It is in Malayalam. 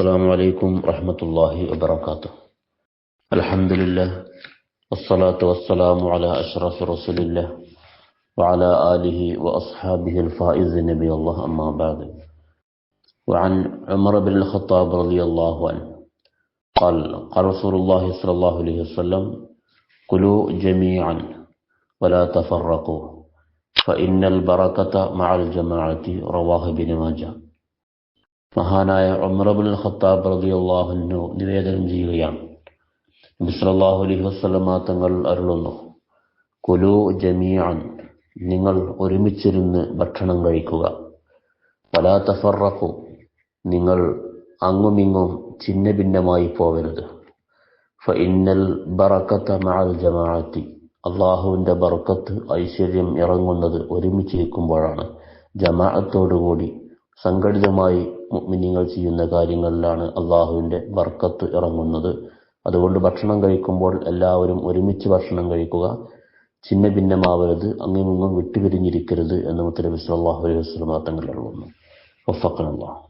السلام عليكم ورحمة الله وبركاته. الحمد لله والصلاة والسلام على أشرف رسول الله وعلى آله وأصحابه الفائز نبي الله أما بعد. وعن عمر بن الخطاب رضي الله عنه قال قال رسول الله صلى الله عليه وسلم كلوا جميعا ولا تفرقوا فإن البركة مع الجماعة. رواه ابن ماجه. മഹാനായ ഒമറബുൽ ഖത്താബ് റളിയല്ലാഹു നിവേദനം ചെയ്യുകയാണ്. നബി സല്ലല്ലാഹു അലൈഹി വസല്ലമ തങ്ങൾ അരുളുന്നു. കുലു ജമീഅൻ നിങ്ങൾ ഒരുമിച്ചിരുന്ന് ഭക്ഷണം കഴിക്കുക. പല തഫറഖു നിങ്ങൾ അങ്ങുമിങ്ങും ഛിന്ന ഭിന്നമായി പോകരുത് ഫഇന്നൽ ബറക്കത്ത മഅൽ ജമാഅത്തി. അള്ളാഹുവിന്റെ ബറക്കത്ത് ഐശ്വര്യം ഇറങ്ങുന്നത് ഒരുമിച്ചിരിക്കുമ്പോഴാണ്. ജമാഅത്തോടുകൂടി സംഘടിതമായി മുഅ്മിനീങ്ങൾ ചെയ്യുന്ന കാര്യങ്ങളിലാണ് അള്ളാഹുവിന്റെ ബർക്കത്ത് ഇറങ്ങുന്നത്. അതുകൊണ്ട് ഭക്ഷണം കഴിക്കുമ്പോൾ എല്ലാവരും ഒരുമിച്ച് ഭക്ഷണം കഴിക്കുക. ചിന്ന ഭിന്നമാവരുത് അങ്ങും ഇങ്ങും വിട്ടുപിരിഞ്ഞിരിക്കരുത് എന്ന് മുത്തലബിസ് അള്ളാഹു അലൈഹി വസല്ലം തങ്ങൾ അറിവുന്നു വഫഖനല്ലാഹ്.